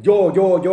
โยโยโย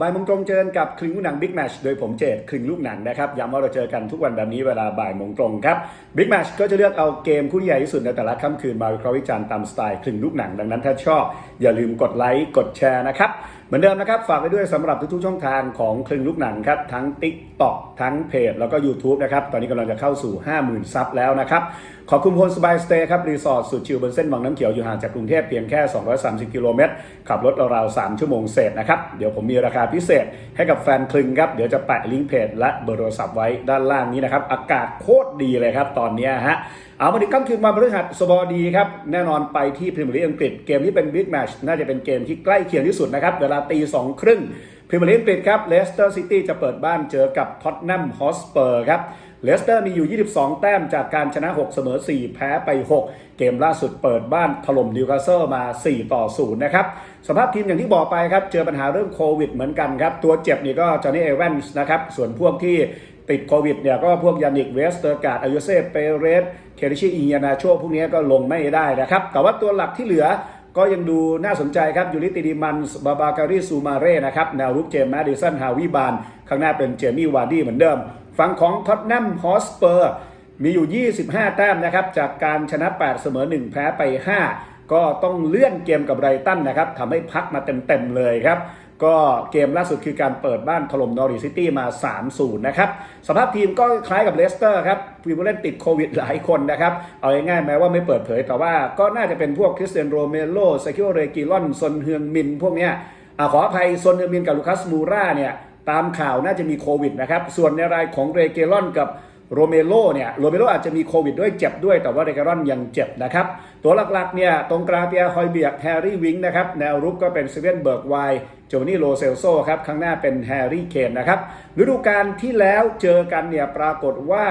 บ่ายโมงตรงเจอกันกับคลึงลูกหนังบิ๊กแมชโดยผมเจดคลึงลูกหนังนะครับย้ำว่าเราเจอกันทุกวันแบบนี้เวลาบ่ายโมงตรงครับบิ๊กแมชก็จะเลือกเอาเกมคู่ใหญ่ที่สุดในแต่ละค่ำคืนมาวิเคราะห์วิจารณ์ตามสไตล์คลึงลูกหนังดังนั้นถ้าชอบ อย่าลืมกดไลค์กดแชร์นะครับเหมือนเดิมนะครับ ฝากไว้ด้วยสำหรับทุกๆช่องทางของคลึงลูกหนังครับ ทั้ง TikTok ทั้งเพจแล้วก็ YouTube นะครับ ตอนนี้กำลังจะเข้าสู่ 50,000 ซับแล้วนะครับ ขอบคุณพลสบายสเตย์ครับ รีสอร์ทสุดชิลบนเส้นวังน้ำเขียวอยู่ห่างจากกรุงเทพเพียงแค่ 230 กิโลเมตร ขับรถราวๆ3ชั่วโมงเศษนะครับ เดี๋ยวผมมีราคาพิเศษให้กับแฟนคลึงครับ เดี๋ยวจะแปะลิงก์เพจและเบอร์โทรศัพท์ไว้ด้านล่างนี้นะครับ อากาศโคตรดีเลยครับ ตอนนี้ฮะ เอามาดิค่ำคืนมาพฤหัสบดีครับ แน่นอนไปที่พรีเมียร์ลีกอังกฤษ เกมที่เป็นบิ๊กแมชน่าจะเป็นเกมที่ใกล้เคียงที่สุดนะครับเวลาตีสองครึ่งพรีเมียร์ลีกอังกฤษครับเลสเตอร์ซิตี้จะเปิดบ้านเจอกับท็อตแนมฮอสเปอร์ครับเลสเตอร์มีอยู่ 22 แต้มจากการชนะ 6 เสมอ 4 แพ้ไป 6 เกมล่าสุดเปิดบ้านถล่มนิวคาสเซิลมา 4 ต่อ 0 นะครับ สภาพทีมอย่างที่บอกไปครับ เจอปัญหาเรื่องโควิดเหมือนกันครับ ตัวเจ็บนี่ก็จอห์นนี่เอเวนส์นะครับ ส่วนพวกที่ติดโควิดเนี่ยก็พวกยานิกเวสเตอร์การ์ดอายุเซเปเรส เคริชิอิยานาโชพวกนี้ก็ลงไม่ได้นะครับ แต่ว่าตัวหลักที่เหลือ ก็ยังดูน่าสนใจครับยูริติดิมันบาบาการีซูมาเร่นะครับแนวรุกเจมส์แมดิสันฮาวิบานข้างหน้าเป็นเจมี่วาร์ดี้เหมือนเดิม ฝั่งของท็อตแนมฮอสเปอร์มีอยู่ 25 แต้มนะครับจากการชนะ 8 เสมอ 1 แพ้ไป 5 ก็ต้องเลื่อนเกมกับไรตันนะครับทำให้พักมาเต็มๆเลยครับก็เกมล่าสุดคือการเปิดบ้านถล่มนอริซิตี้มา 3-0 นะครับ สภาพทีมก็คล้ายกับเลสเตอร์ครับมีผู้เล่นติดโควิดหลายคนนะครับ เอาง่ายๆแม้ว่าไม่เปิดเผยแต่ว่าก็น่าจะเป็นพวกคริสเตียนโรเมโลซาคิโอเรกิลอนซนเฮืองมิน พวกเนี้ยอขออภัยซนเฮืองมินกับลูคัสมูราเนี่ย ตามข่าวน่าจะมีโควิดนะครับ ส่วนในรายของเรเกลอนกับ โรเมโลเนี่ยโรเมโลอาจจะมีโควิดด้วยเจ็บด้วย แต่ว่าเรเกลอนยังเจ็บนะครับ ตัวหลักๆเนี่ยตรงกลางเปียร์ฮอยเบียกแฮร์รี่วิงนะครับแนวรุกก็เป็นเซเว่นเบิร์กไวโจนี่โรเซลโซครับข้างหน้าเป็นแฮร์รี่เคนนะครับฤดูกาลที่แล้วเจอกันเนี่ยปรากฏว่า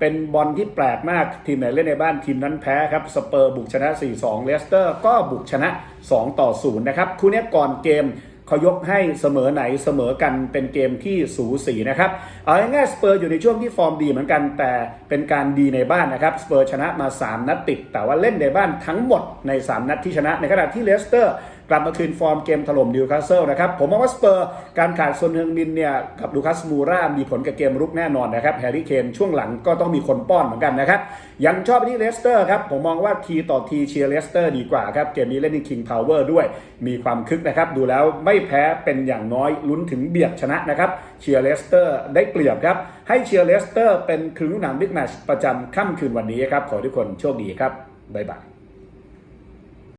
เป็นบอลที่แปลกมากทีมไหนเล่นในบ้านทีมนั้นแพ้ครับสเปอร์บุกชนะ 4-2เลสเตอร์ก็บุกชนะ 2 ต่อ 0 นะครับ คู่นี้ก่อนเกม เขายกให้เสมอไหนเสมอกันเป็นเกมที่สูสีนะครับ เอาง่ายๆสเปอร์อยู่ในช่วงที่ฟอร์มดีเหมือนกัน แต่เป็นการดีในบ้านนะครับสเปอร์ชนะมา 3 นัดติด แต่ว่าเล่นในบ้านทั้งหมดใน 3 นัดที่ชนะในขณะที่เลสเตอร์ กลับมาคืนฟอร์มเกมถล่มนิวคาสเซิลนะครับ ผมมองว่าสเปอร์การขาดโซนเฮงมินเนี่ยกับลูคัสมูรามีผลกับเกมรุกแน่นอนนะครับแฮร์รี่เคนช่วงหลังก็ต้องมีคนป้อนเหมือนกันนะครับยังชอบที่เลสเตอร์ครับผมมองว่าทีต่อทีเชียร์เลสเตอร์ดีกว่าครับเกมนี้เล่นที่คิงพาวเวอร์ด้วยมีความคึกนะครับดูแล้วไม่แพ้เป็นอย่างน้อยลุ้นถึงเบียดชนะนะครับเชียร์เลสเตอร์ได้เปรียบครับให้เชียร์เลสเตอร์เป็นครึ่งหนังบิ๊กแมชประจำค่ำคืนวันนี้ครับขอทุกคนโชคดีครับบ๊ายบาย